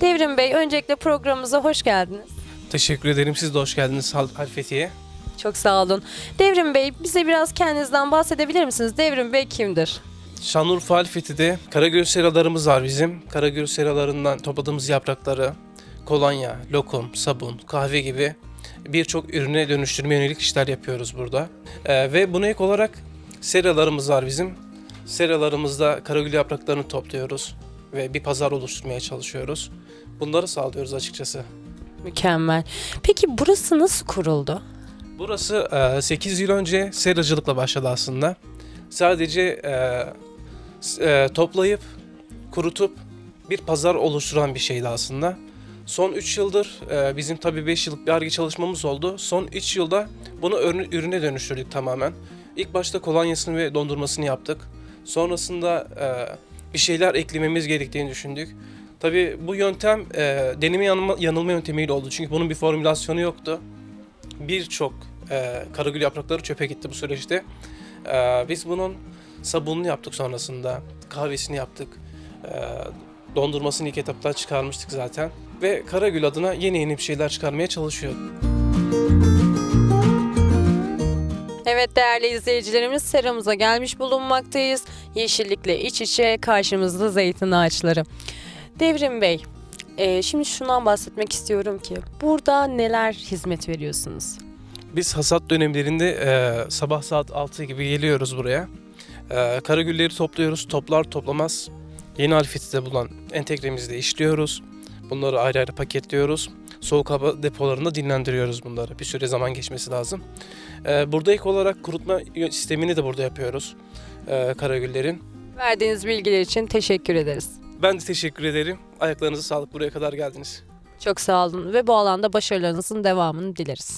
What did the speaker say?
Devrim Bey öncelikle programımıza hoş geldiniz. Teşekkür ederim. Siz de hoş geldiniz Hal- Halfeti'ye. Çok sağ olun. Devrim Bey bize biraz kendinizden bahsedebilir misiniz? Devrim Bey kimdir? Şanlıurfa Halfeti'de Karagöl seralarımız var bizim. Karagöl seralarından topladığımız yaprakları kolonya, lokum, sabun, kahve gibi birçok ürüne dönüştürme yönelik işler yapıyoruz burada. Ee, ve buna ek olarak seralarımız var bizim. Seralarımızda karagül yapraklarını topluyoruz ve bir pazar oluşturmaya çalışıyoruz. Bunları sağlıyoruz açıkçası. Mükemmel. Peki burası nasıl kuruldu? Burası 8 yıl önce seracılıkla başladı aslında. Sadece e, e, toplayıp, kurutup bir pazar oluşturan bir şeydi aslında. Son 3 yıldır e, bizim tabii 5 yıllık bir arge çalışmamız oldu. Son 3 yılda bunu ürün- ürüne dönüştürdük tamamen. İlk başta kolonyasını ve dondurmasını yaptık. Sonrasında e, bir şeyler eklememiz gerektiğini düşündük. Tabii bu yöntem e, deneme yanılma, yanılma yöntemiyle oldu. Çünkü bunun bir formülasyonu yoktu birçok e, karagül yaprakları çöpe gitti bu süreçte. E, biz bunun sabununu yaptık sonrasında, kahvesini yaptık, e, dondurmasını ilk etapta çıkarmıştık zaten. Ve Karagül adına yeni yeni bir şeyler çıkarmaya çalışıyorduk. Evet değerli izleyicilerimiz seramıza gelmiş bulunmaktayız. Yeşillikle iç içe karşımızda zeytin ağaçları. Devrim Bey, e, şimdi şundan bahsetmek istiyorum ki burada neler hizmet veriyorsunuz? Biz hasat dönemlerinde e, sabah saat 6 gibi geliyoruz buraya. E, karagülleri topluyoruz, toplar toplamaz yeni alfitide bulunan entegremizde işliyoruz. Bunları ayrı ayrı paketliyoruz. Soğuk hava depolarında dinlendiriyoruz bunları. Bir süre zaman geçmesi lazım. E, burada ilk olarak kurutma sistemini de burada yapıyoruz e, karagüllerin. Verdiğiniz bilgiler için teşekkür ederiz. Ben de teşekkür ederim. Ayaklarınıza sağlık buraya kadar geldiniz. Çok sağ olun ve bu alanda başarılarınızın devamını dileriz.